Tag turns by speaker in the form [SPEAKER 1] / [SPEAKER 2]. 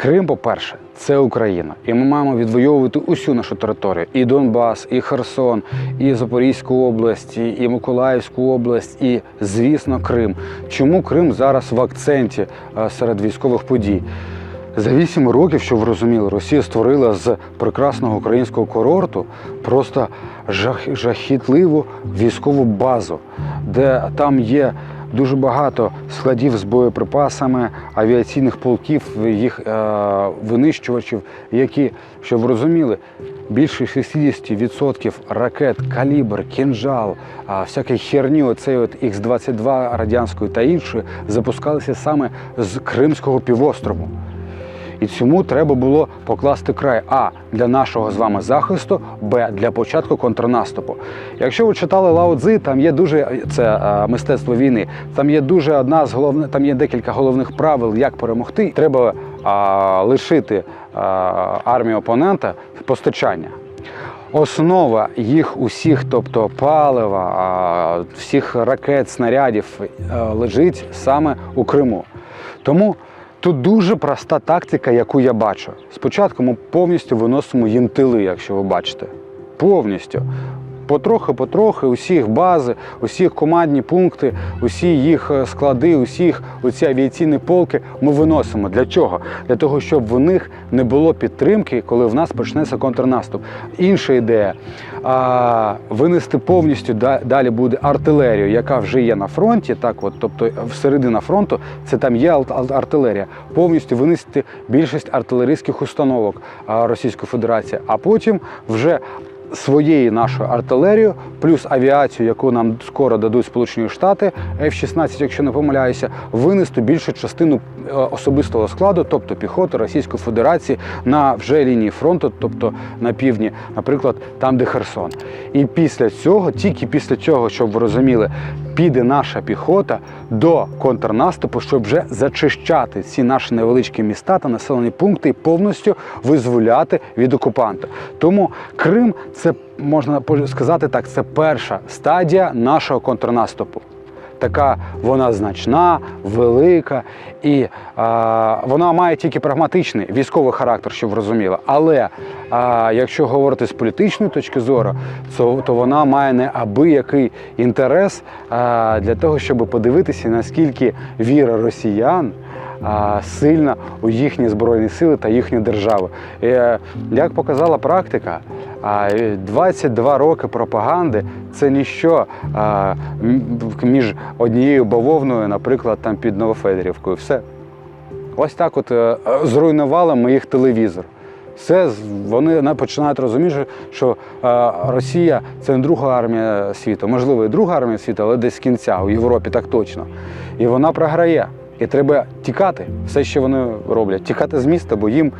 [SPEAKER 1] Крим, по-перше, це Україна, і ми маємо відвоювати усю нашу територію: і Донбас, і Херсон, і Запорізьку область, і- Миколаївську область, і, звісно, Крим. Чому Крим зараз в акценті е, серед військових подій? За вісім років, щоб ви розуміли, Росія створила з прекрасного українського курорту просто жах, жахітливу військову базу, де там є дуже багато складів з боєприпасами, авіаційних полків, їх е, винищувачів, які, щоб ви розуміли, більше 60% ракет, калібр, кінжал, а, всякої херні, оцей от Х-22 радянської та іншої, запускалися саме з Кримського півострову. І цьому треба було покласти край А для нашого з вами захисту, Б для початку контрнаступу. Якщо ви читали Лао Цзи, там є дуже це е, мистецтво війни. Там є дуже одна з головних, там є декілька головних правил, як перемогти. Треба а, лишити а, армію опонента постачання. Основа їх усіх, тобто палива, всіх ракет, снарядів, е, лежить саме у Криму. Тому тут дуже проста тактика, яку я бачу. Спочатку ми повністю виносимо їм тили, якщо ви бачите. Повністю. Потрохи-потрохи, усі їх бази, усі їх командні пункти, усі їх е, склади, усі їх оці авіаційні полки ми виносимо. Для чого? Для того, щоб в них не було підтримки, коли в нас почнеться контрнаступ. Інша ідея а, винести повністю далі буде артилерію, яка вже є на фронті. Так, от, тобто всередина фронту, це там є артилерія. Повністю винести більшість артилерійських установок Російської Федерації, а потім вже своєю нашою артилерією, плюс авіацію, яку нам скоро дадуть Сполучені Штати, F-16, якщо не помиляюся, винести більшу частину е, особистого складу, тобто піхоти Російської Федерації, на вже лінії фронту, тобто на півдні, наприклад, там, де Херсон. І після цього, тільки після цього, щоб ви розуміли, піде наша піхота до контрнаступу, щоб вже зачищати ці наші невеличкі міста та населені пункти і повністю визволяти від окупанта. Тому Крим це можна сказати так, це перша стадія нашого контрнаступу. Така вона значна, велика, і а, вона має тільки прагматичний військовий характер, щоб ви розуміли. Але а, якщо говорити з політичної точки зору, то, то вона має неабиякий інтерес а, для того, щоб подивитися, наскільки віра росіян сильна у їхні збройні сили та їхню державу. І, е, як показала практика, е, 22 роки пропаганди це ніщо між однією бавовною, наприклад, там під Новофедорівкою. Все. Ось так от е, зруйнували ми їх телевізор. Все, вони починають розуміти, що е, Росія це не друга армія світу, можливо, і друга армія світу, але десь з кінця, у Європі так точно. І вона програє. І треба тікати. Все, що вони роблять, тікати з міста, бо їм